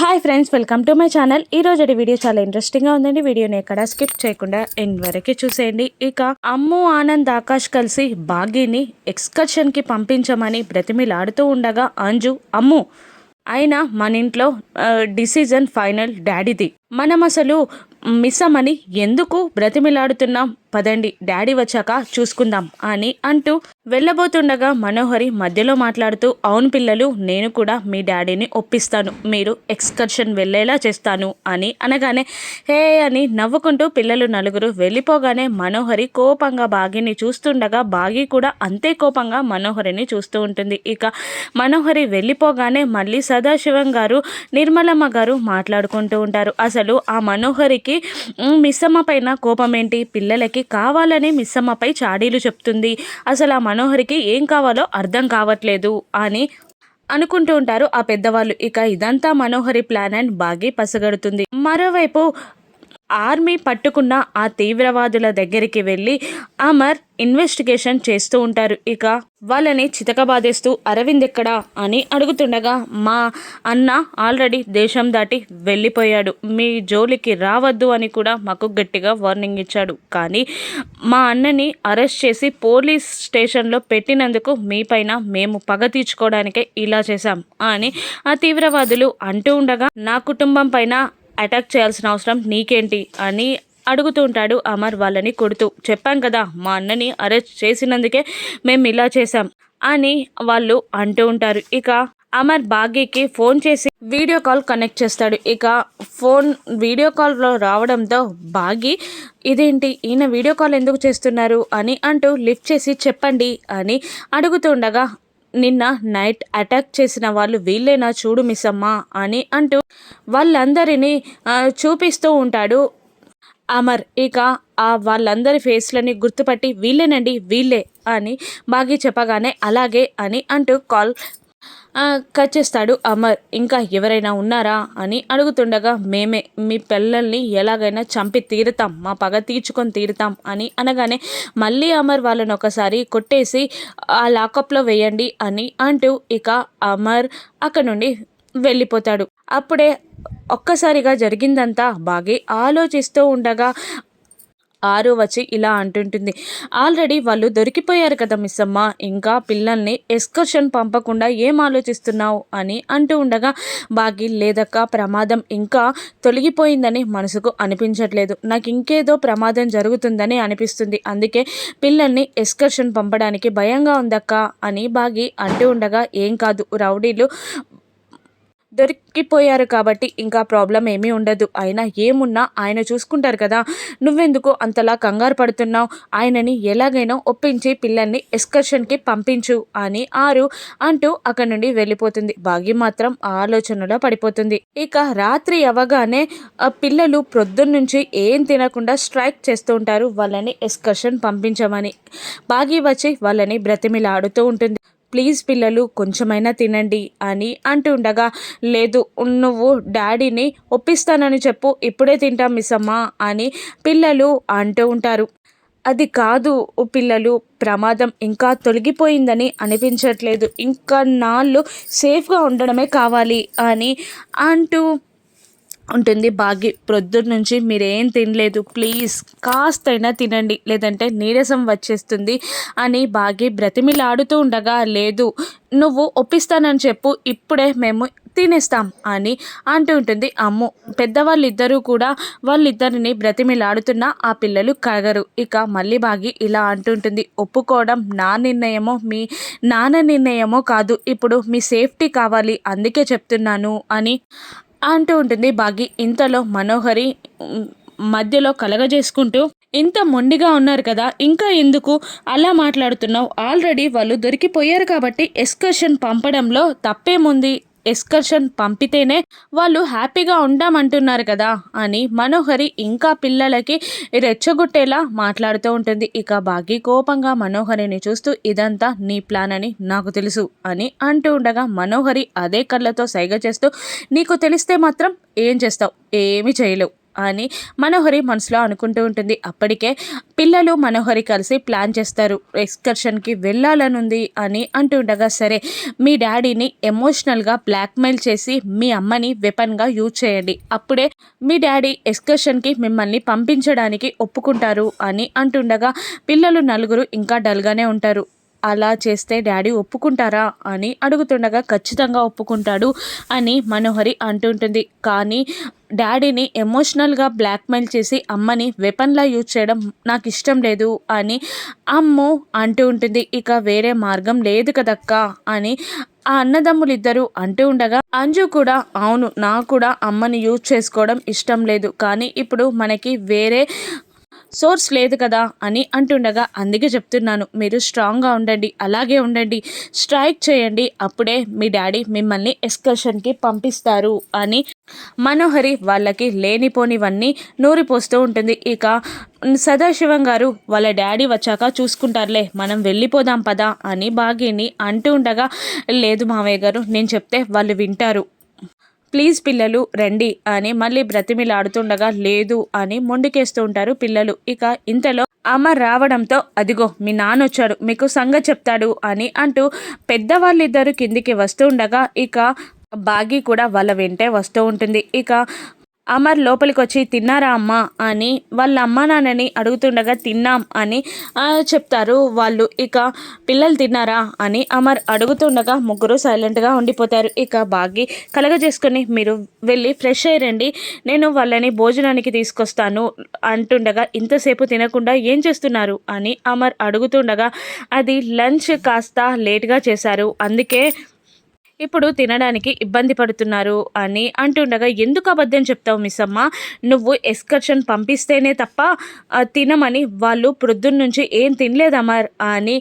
Hi friends welcome to my channel ఈ రోజు video చాలా ఇంట్రెస్టింగ్గా ఉందండి. వీడియోని ఎక్కడ స్కిప్ చేయకుండా ఎండ్ వరకు చూసేయండి. ఇక అమ్ము ఆనంద్ ఆకాష్ కలిసి బాగీని ఎక్స్కర్షన్కి పంపించమని బ్రతిమిలాడుతూ ఉండగా అంజు అమ్ము అయినా మన ఇంట్లో డిసిజన్ ఫైనల్ డాడీది మనం అసలు మిస్ అమ్మని ఎందుకు బ్రతిమిలాడుతున్నాం? పదండి డాడీ వచ్చాక చూసుకుందాం అని అంటూ వెళ్ళబోతుండగా మనోహరి మధ్యలో మాట్లాడుతూ అవును పిల్లలు నేను కూడా మీ డాడీని ఒప్పిస్తాను. మీరు ఎక్స్కర్షన్ వెళ్ళేలా చేస్తాను అని అనగానే హే అని నవ్వుకుంటూ పిల్లలు నలుగురు వెళ్ళిపోగానే మనోహరి కోపంగా బాగిని చూస్తుండగా బాగి కూడా అంతే కోపంగా మనోహరిని చూస్తూ ఉంటుంది. ఇక మనోహరి వెళ్ళిపోగానే మళ్ళీ సదాశివం గారు నిర్మలమ్మ గారు మాట్లాడుకుంటూ ఉంటారు. అసలు ఆ మనోహరికి మిస్సమ్మ పైన కోపం ఏంటి పిల్లలకి కావాలని మిస్సమ్మపై చాడీలు చెప్తుంది. అసలు ఆ మనోహరికి ఏం కావాలో అర్థం కావట్లేదు అని అనుకుంటూ ఉంటారు ఆ పెద్దవాళ్ళు. ఇక ఇదంతా మనోహరి ప్లాన్ అండ్ బాగి పసగడుతుంది. మరోవైపు ఆర్మీ పట్టుకున్న ఆ తీవ్రవాదుల దగ్గరికి వెళ్ళి అమర్ ఇన్వెస్టిగేషన్ చేస్తూ ఉంటారు. ఇక వాళ్ళని చితకబాదేస్తూ అరవింద్ ఎక్కడా అని అడుగుతుండగా మా అన్న ఆల్రెడీ దేశం దాటి వెళ్ళిపోయాడు. మీ జోలికి రావద్దు అని కూడా మాకు గట్టిగా వార్నింగ్ ఇచ్చాడు. కానీ మా అన్నని అరెస్ట్ చేసి పోలీస్ స్టేషన్లో పెట్టినందుకు మీ పైన మేము పగ తీర్చుకోవడానికే ఇలా చేశాం అని ఆ తీవ్రవాదులు అంటూ ఉండగా నా కుటుంబం పైన అటాక్ చేయాల్సిన అవసరం నీకేంటి అని అడుగుతూ ఉంటాడు అమర్ వాళ్ళని కొడుతూ. చెప్పాం కదా మా అన్నని అరెస్ట్ చేసినందుకే మేము ఇలా చేశాం అని వాళ్ళు అంటూ ఉంటారు. ఇక అమర్ బాగీకి ఫోన్ చేసి వీడియో కాల్ కనెక్ట్ చేస్తాడు. ఇక ఫోన్ వీడియో కాల్లో రావడంతో బాగి ఇదేంటి? ఈయన వీడియో కాల్ ఎందుకు చేస్తున్నారు? అని అంటూ లిఫ్ట్ చేసి చెప్పండి అని అడుగుతుండగా నిన్న నైట్ అటాక్ చేసిన వాళ్ళు వీళ్ళేనా చూడు మిస్సమ్మా అని అంటూ వాళ్ళందరినీ చూపిస్తూ ఉంటాడు అమర్. ఇక ఆ వాళ్ళందరి ఫేస్లని గుర్తుపట్టి వీళ్ళేనండి వీళ్ళే అని బాగి చెప్పగానే అలాగే అని అంటూ కాల్ కట్ చేస్తాడు అమర్. ఇంకా ఎవరైనా ఉన్నారా? అని అడుగుతుండగా మేమే. మీ పిల్లల్ని ఎలాగైనా చంపి తీరుతాం. మా పగ తీర్చుకొని తీరుతాం అని అనగానే మళ్ళీ అమర్ వాళ్ళని ఒకసారి కొట్టేసి ఆ లాకప్లో వేయండి అని అంటూ ఇక అమర్ అక్కడ నుండి వెళ్ళిపోతాడు. అప్పుడే ఒక్కసారిగా జరిగిందంతా బాగా ఆలోచిస్తూ ఉండగా ఆరు వచ్చి ఇలా అంటుంటుంది. ఆల్రెడీ వాళ్ళు దొరికిపోయారు కదా మిస్ అమ్మ ఇంకా పిల్లల్ని ఎక్స్కర్షన్ పంపకుండా ఏం ఆలోచిస్తున్నావు అని అంటూ ఉండగా బాగి లేదక్క ప్రమాదం ఇంకా తొలగిపోయిందని మనసుకు అనిపించట్లేదు. నాకు ఇంకేదో ప్రమాదం జరుగుతుందని అనిపిస్తుంది. అందుకే పిల్లల్ని ఎక్స్కర్షన్ పంపడానికి భయంగా ఉందక్క అని బాగి అంటూ ఉండగా ఏం కాదు రౌడీలు దొరికిపోయారు కాబట్టి ఇంకా ప్రాబ్లం ఏమీ ఉండదు. అయినా ఏమున్నా ఆయన చూసుకుంటారు కదా. నువ్వెందుకు అంతలా కంగారు పడుతున్నావు? ఆయనని ఎలాగైనా ఒప్పించి పిల్లల్ని ఎక్స్కర్షన్కి పంపించు అని ఆరు అంటూ అక్కడి నుండి వెళ్ళిపోతుంది. భాగ్యం మాత్రం ఆలోచనలో పడిపోతుంది. ఇక రాత్రి అవ్వగానే పిల్లలు ప్రొద్దున్నుంచి ఏం తినకుండా స్ట్రైక్ చేస్తూ ఉంటారు. వాళ్ళని ఎక్స్కర్షన్ పంపించమని. బాగి వచ్చి వాళ్ళని బ్రతిమిలాడుతూ ఉంటుంది. ప్లీజ్ పిల్లలు కొంచెమైనా తినండి అని అంటుండగా లేదు నువ్వు డాడీని ఒప్పిస్తానని చెప్పు ఇప్పుడే తింటాం మిస్ అని పిల్లలు అంటూ ఉంటారు. అది కాదు పిల్లలు ప్రమాదం ఇంకా తొలగిపోయిందని అనిపించట్లేదు. ఇంకా నాళ్ళు సేఫ్గా ఉండడమే కావాలి అని అంటూ ఉంటుంది. బాగి ప్రొద్దున నుంచి మీరేం తినలేదు. ప్లీజ్ కాస్తైనా తినండి. లేదంటే నీరసం వచ్చేస్తుంది అని బాగి బ్రతిమిలాడుతూ ఉండగా లేదు నువ్వు ఒప్పిస్తానని చెప్పు. ఇప్పుడే మేము తినేస్తాం అని అంటూ ఉంటుంది. అమ్ము పెద్దవాళ్ళిద్దరూ కూడా వాళ్ళిద్దరిని బ్రతిమిలాడుతున్నా ఆ పిల్లలు కగరు ఇక మళ్ళీ బాగి ఇలా అంటుంటుంది ఒప్పుకోవడం నా నిర్ణయమో మీ నాన్న నిర్ణయమో కాదు. ఇప్పుడు మీ సేఫ్టీ కావాలి. అందుకే చెప్తున్నాను అని అంటూ ఉంటుంది బాగి. ఇంతలో మనోహరి మధ్యలో కలగజేసుకుంటూ ఇంత మొండిగా ఉన్నారు కదా ఇంకా ఎందుకు అలా మాట్లాడుతున్నావు? ఆల్రెడీ వాళ్ళు దొరికిపోయారు కాబట్టి ఎక్స్కర్షన్ పంపడంలో తప్పేముంది? ఎక్స్కర్షన్ పంపితేనే వాళ్ళు హ్యాపీగా ఉండామంటున్నారు కదా అని మనోహరి ఇంకా పిల్లలకి రెచ్చగొట్టేలా మాట్లాడుతూ ఉంటుంది. ఇక బాగి కోపంగా మనోహరిని చూస్తూ ఇదంతా నీ ప్లాన్ అని నాకు తెలుసు అని అంటూ ఉండగా మనోహరి అదే కళ్ళతో సైగ చేస్తూ నీకు తెలిస్తే మాత్రం ఏం చేస్తావు? ఏమీ చేయలేవు. అని మనోహరి మనసులో అనుకుంటూ ఉంటుంది. అప్పటికే పిల్లలు మనోహరి కలిసి ప్లాన్ చేస్తారు. ఎక్స్కర్షన్కి వెళ్ళాలనుంది అని అంటుండగా సరే మీ డాడీని ఎమోషనల్గా బ్లాక్మెయిల్ చేసి మీ అమ్మని వెపన్గా యూజ్ చేయండి. అప్పుడే మీ డాడీ ఎక్స్కర్షన్కి మిమ్మల్ని పంపించడానికి ఒప్పుకుంటారు అని అంటుండగా పిల్లలు నలుగురు ఇంకా డల్గానే ఉంటారు. అలా చేస్తే డాడీ ఒప్పుకుంటారా అని అడుగుతుండగా ఖచ్చితంగా ఒప్పుకుంటాడు అని మనోహరి అంటుంటుంది. కానీ డాడీని ఎమోషనల్గా బ్లాక్మెయిల్ చేసి అమ్మని వెపన్లా యూజ్ చేయడం నాకు ఇష్టం లేదు అని అమ్ము అంటూ ఉంటుంది. ఇక వేరే మార్గం లేదు కదక్క అని ఆ అన్నదమ్ములు ఇద్దరు అంటూ ఉండగా అంజు కూడా అవును నాకు కూడా అమ్మని యూజ్ చేసుకోవడం ఇష్టం లేదు. కానీ ఇప్పుడు మనకి వేరే సోర్స్ లేదు కదా అని అంటుండగా అందుకే చెప్తున్నాను మీరు స్ట్రాంగ్గా ఉండండి అలాగే ఉండండి స్ట్రైక్ చేయండి అప్పుడే మీ డాడీ మిమ్మల్ని ఎక్స్కర్షన్కి పంపిస్తారు అని మనోహరి వాళ్ళకి లేనిపోనివన్నీ నూరిపోస్తూ ఉంటుంది. ఇక సదాశివం గారు వాళ్ళ డాడీ వచ్చాక చూసుకుంటారులే మనం వెళ్ళిపోదాం పదా అని బాగీని అంటూ ఉండగా లేదు మావయ్య గారు నేను చెప్తే వాళ్ళు వింటారు ప్లీజ్ పిల్లలు రండి అని మళ్ళీ బ్రతిమిలాడుతుండగా లేదు అని మొండికేస్తూ ఉంటారు పిల్లలు. ఇక ఇంతలో అమ్మ రావడంతో అదిగో మీ నాన్న వచ్చాడు మీకు సంగ చెప్తాడు అని అంటూ పెద్దవాళ్ళిద్దరు కిందికి వస్తూ ఉండగా ఇక బాగి కూడా వాళ్ళ వెంటే వస్తూ ఉంటుంది. ఇక అమర్ లోపలికి వచ్చి తిన్నారా అమ్మ? అని వాళ్ళ అమ్మ నాన్నని అడుగుతుండగా తిన్నాం అని చెప్తారు వాళ్ళు. ఇక పిల్లలు తిన్నారా? అని అమర్ అడుగుతుండగా ముగ్గురు సైలెంట్గా ఉండిపోతారు. ఇక బాగి కలగజేసుకొని మీరు వెళ్ళి ఫ్రెష్ అయ్యండి. నేను వాళ్ళని భోజనానికి తీసుకొస్తాను అంటుండగా ఇంతసేపు తినకుండా ఏం చేస్తున్నారు? అని అమర్ అడుగుతుండగా అది లంచ్ కాస్త లేట్గా చేశారు. అందుకే ఇప్పుడు తినడానికి ఇబ్బంది పడుతున్నారు అని అంటుండగా ఎందుకు అబద్ధం చెప్తావు మిస్ అమ్మ నువ్వు ఎస్కర్షన్ పంపిస్తేనే తప్ప తినమని వాళ్ళు ప్రొద్దున్నుంచి ఏం తినలేదు అమర్ అని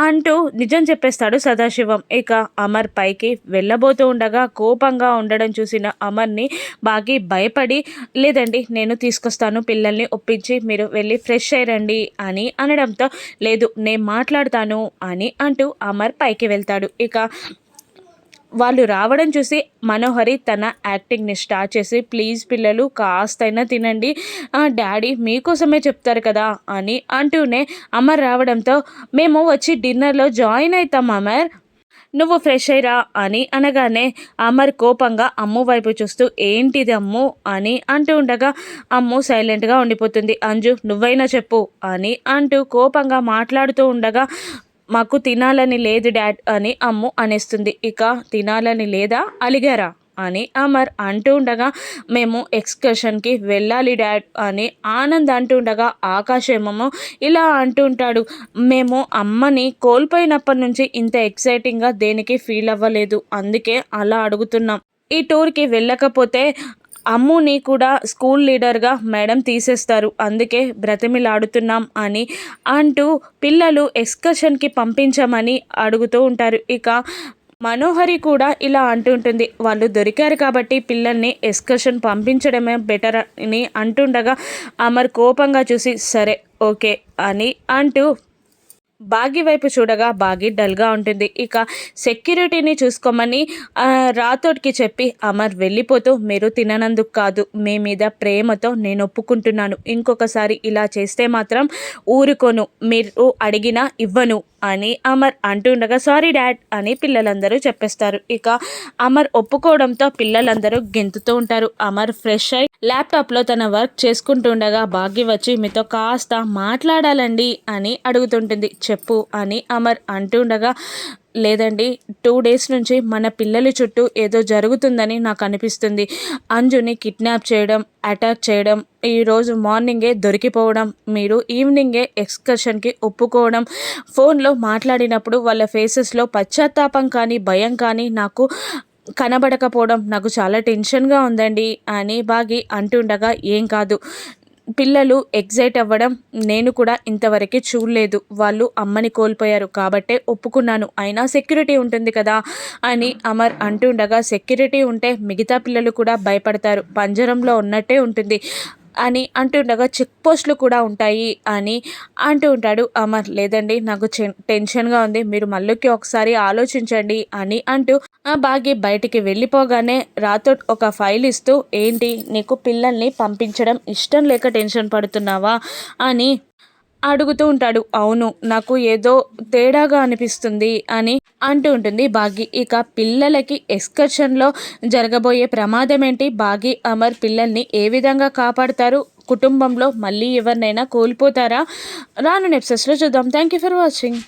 అంటూ నిజం చెప్పేస్తాడు సదాశివం. ఇక అమర్ పైకి వెళ్ళబోతూ ఉండగా కోపంగా ఉండడం చూసిన అమర్ని బాగా భయపడి లేదండి నేను తీసుకొస్తాను పిల్లల్ని ఒప్పించి మీరు వెళ్ళి ఫ్రెష్ అయ్యండి అని అనడంతో లేదు నేను మాట్లాడతాను అని అంటూ అమర్ పైకి వెళ్తాడు. ఇక వాళ్ళు రావడం చూసి మనోహరి తన యాక్టింగ్ని స్టార్ట్ చేసి ప్లీజ్ పిల్లలు కాస్తైనా తినండి. డాడీ మీకోసమే చెప్తారు కదా అని అంటూనే అమర్ రావడంతో మేము వచ్చి డిన్నర్లో జాయిన్ అవుతాం అమర్. నువ్వు ఫ్రెష్ అయ్యరా అని అనగానే అమర్ కోపంగా అమ్ము వైపు చూస్తూ ఏంటిది అమ్ము? అని అంటూ ఉండగా అమ్ము సైలెంట్గా ఉండిపోతుంది. అంజు నువ్వైనా చెప్పు అని అంటూ కోపంగా మాట్లాడుతూ ఉండగా మాకు తినాలని లేదు డాడ్ అని అమ్ము అనేస్తుంది. ఇక తినాలని లేదా అలిగారా అని అమర్ అంటూ ఉండగా మేము ఎక్స్కర్షన్కి వెళ్ళాలి డాడ్ అని ఆనంద్ అంటూ ఉండగా ఆకాశేమో ఇలా అంటూ ఉంటాడు. మేము అమ్మని కోల్పోయినప్పటి నుంచి ఇంత ఎక్సైటింగ్గా దేనికి ఫీల్ అవ్వలేదు. అందుకే అలా అడుగుతున్నాం. ఈ టూర్కి వెళ్ళకపోతే అమ్ముని కూడా స్కూల్ లీడర్గా మేడం తీసేస్తారు. అందుకే బ్రతిమిలాడుతున్నాం అని అంటూ పిల్లలు ఎక్స్కర్షన్కి పంపించమని అడుగుతూ ఉంటారు. ఇక మనోహరి కూడా ఇలా అంటుంటుంది వాళ్ళు దొరికారు కాబట్టి పిల్లల్ని ఎక్స్కర్షన్ పంపించడమే బెటర్ అని అంటుండగా అమర్ కోపంగా చూసి సరే ఓకే అని అంటూ బాగి వైపు చూడగా బాగి డల్గా ఉంటుంది. ఇక సెక్యూరిటీని చూసుకోమని రాథోడ్కి చెప్పి అమర్ వెళ్ళిపోతూ మీరు తిననందుకు కాదు. మీ మీద ప్రేమతో నేను ఒప్పుకుంటున్నాను. ఇంకొకసారి ఇలా చేస్తే మాత్రం ఊరుకోను. మీరు అడిగినా ఇవ్వను. అని అమర్ అంటుండగా సారీ డాడ్ అని పిల్లలందరూ చెప్పేస్తారు. ఇక అమర్ ఒప్పుకోవడంతో పిల్లలందరూ గెంతుతూ ఉంటారు. అమర్ ఫ్రెష్ అయి ల్యాప్టాప్లో తన వర్క్ చేసుకుంటుండగా భాగ్య వచ్చి మీతో కాస్త మాట్లాడాలండి అని అడుగుతుంటుంది. చెప్పు అని అమర్ అంటుండగా లేదండి టూ డేస్ నుంచి మన పిల్లల చుట్టూ ఏదో జరుగుతుందని నాకు అనిపిస్తుంది. అంజుని కిడ్నాప్ చేయడం అటాక్ చేయడం ఈరోజు మార్నింగే దొరికిపోవడం మీరు ఈవినింగే ఎక్స్కర్షన్కి ఒప్పుకోవడం ఫోన్లో మాట్లాడినప్పుడు వాళ్ళ ఫేసెస్లో పశ్చాత్తాపం కానీ భయం కానీ నాకు కనబడకపోవడం నాకు చాలా టెన్షన్గా ఉందండి అని బాగి అంటుండగా ఏం కాదు పిల్లలు ఎగ్జైట్ అవ్వడం నేను కూడా ఇంతవరకు చూడలేదు. వాళ్ళు అమ్మని కోల్పోయారు. కాబట్టే ఒప్పుకున్నాను. అయినా సెక్యూరిటీ ఉంటుంది కదా అని అమర్ అంటుండగా సెక్యూరిటీ ఉంటే మిగతా పిల్లలు కూడా భయపడతారు. పంజరంలో ఉన్నట్టే ఉంటుంది అని అంటుండగా చెక్ పోస్టులు కూడా ఉంటాయి అని అంటూ ఉంటాడు అమర్. లేదండి నాకు టెన్షన్గా ఉంది. మీరు మళ్ళీకి ఒకసారి ఆలోచించండి అని అంటూ ఆ బాగి బయటికి వెళ్ళిపోగానే రాతో ఒక ఫైల్ ఇస్తూ ఏంటి? నీకు పిల్లల్ని పంపించడం ఇష్టం లేక టెన్షన్ పడుతున్నావా? అని అడుగుతూ ఉంటాడు. అవును నాకు ఏదో తేడాగా అనిపిస్తుంది అని అంటూ ఉంటుంది బాగి. ఇక పిల్లలకి ఎక్స్కర్షన్లో జరగబోయే ప్రమాదం ఏంటి బాగి అమర్ పిల్లల్ని ఏ విధంగా కాపాడుతారు? కుటుంబంలో మళ్ళీ ఎవరినైనా కోల్పోతారా? రాను నెప్సెస్లో చూద్దాం. Thank you for watching